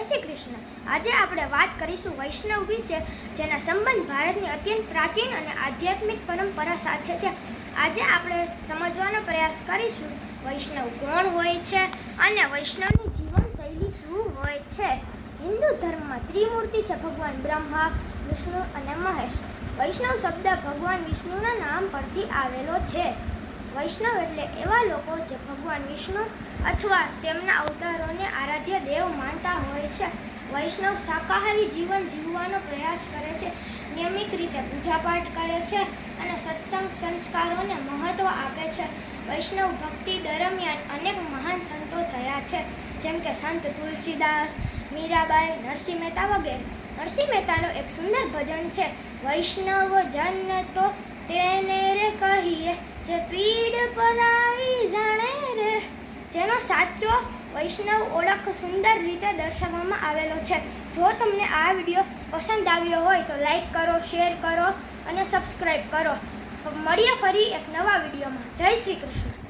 શ્રી કૃષ્ણ. આજે આપણે વાત કરીશું વૈષ્ણવ વિશે, જેના સંબંધ ભારતની અત્યંત પ્રાચીન અને આધ્યાત્મિક પરંપરા સાથે છે. આજે આપણે સમજવાનો પ્રયાસ કરીશું વૈષ્ણવ કોણ હોય છે અને વૈષ્ણવની જીવનશૈલી શું હોય છે. હિન્દુ ધર્મમાં ત્રિમૂર્તિ છે ભગવાન બ્રહ્મા, વિષ્ણુ અને મહેશ. વૈષ્ણવ શબ્દ ભગવાન વિષ્ણુના નામ પરથી આવેલો છે. વૈષ્ણવ એટલે એવા લોકો જે ભગવાન વિષ્ણુ અથવા તેમના અવતારોને આરાધ્ય દેવ માનતા હોય છે. વૈષ્ણવ શાકાહારી જીવન જીવવાનો પ્રયાસ કરે છે, નિયમિત રીતે પૂજાપાઠ કરે છે અને સત્સંગ સંસ્કારોને મહત્વ આપે છે. વૈષ્ણવ ભક્તિ દરમિયાન અનેક મહાન સંતો થયા છે, જેમ કે સંત તુલસીદાસ, મીરાબાઈ, નરસિંહ મહેતા વગેરે. નરસિંહ મહેતાનું એક સુંદર ભજન છે, વૈષ્ણવ જન તો તેને રે કહીએ, જે પીડ પરાઈ જાણે રે. જેનો સાચો વૈષ્ણવ ઓળખ સુંદર રીતે દર્શાવવામાં આવેલો છે. જો તમને આ વીડિયો પસંદ આવ્યો હોય તો લાઈક કરો, શેર કરો અને સબસ્ક્રાઈબ કરો. મળીએ ફરી એક નવા વિડીયોમાં. જય શ્રી કૃષ્ણ.